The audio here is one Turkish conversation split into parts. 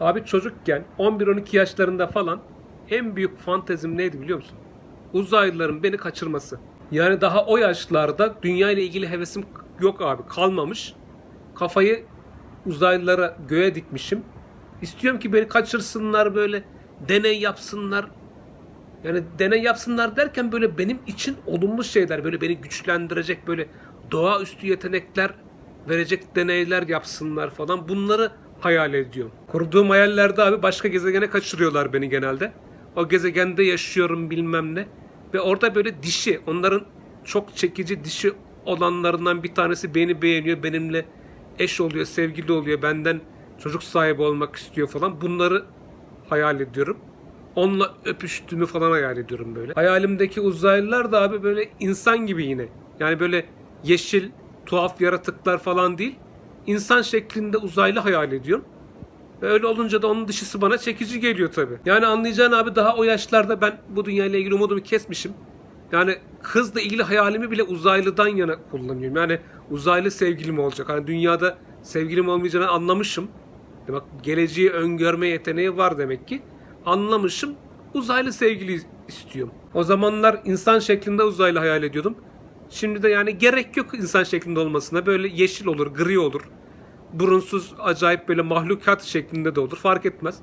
Abi çocukken 11-12 yaşlarında falan en büyük fantezim neydi biliyor musun? Uzaylıların beni kaçırması. Yani daha o yaşlarda dünya ile ilgili hevesim yok abi kalmamış. Kafayı uzaylılara göğe dikmişim. İstiyorum ki beni kaçırsınlar böyle deney yapsınlar. Yani deney yapsınlar derken böyle benim için olumlu şeyler böyle beni güçlendirecek böyle doğaüstü yetenekler verecek deneyler yapsınlar falan bunları hayal ediyorum. Kurduğum hayallerde abi başka gezegene kaçırıyorlar beni genelde. O gezegende yaşıyorum bilmem ne. Ve orada böyle dişi onların çok çekici dişi olanlarından bir tanesi beni beğeniyor. Benimle eş oluyor, sevgili oluyor. Benden çocuk sahibi olmak istiyor falan. Bunları hayal ediyorum. Onunla öpüştüğümü falan hayal ediyorum böyle. Hayalimdeki uzaylılar da abi böyle insan gibi yine. Yani böyle yeşil, tuhaf yaratıklar falan değil. İnsan şeklinde uzaylı hayal ediyorum. Ve öyle olunca da onun dışısı bana çekici geliyor tabi. Yani anlayacağın abi daha o yaşlarda ben bu dünyayla ilgili umudumu kesmişim. Yani kızla ilgili hayalimi bile uzaylıdan yana kullanıyorum. Yani uzaylı sevgilim olacak. Hani dünyada sevgilim olmayacağını anlamışım. Bak geleceği öngörme yeteneği var demek ki. Anlamışım. Uzaylı sevgili istiyorum. O zamanlar insan şeklinde uzaylı hayal ediyordum. Şimdi de yani gerek yok insan şeklinde olmasına. Böyle yeşil olur, gri olur. Burunsuz acayip böyle mahlukat şeklinde de olur. Fark etmez.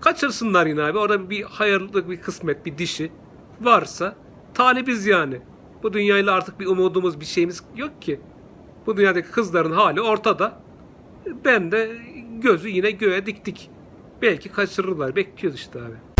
Kaçırsınlar yine abi. Orada bir hayırlı bir kısmet, bir dişi varsa talibiz yani. Bu dünyayla artık bir umudumuz, bir şeyimiz yok ki. Bu dünyadaki kızların hali ortada. Ben de gözü yine göğe diktik. Belki kaçırırlar. Bekliyoruz işte abi.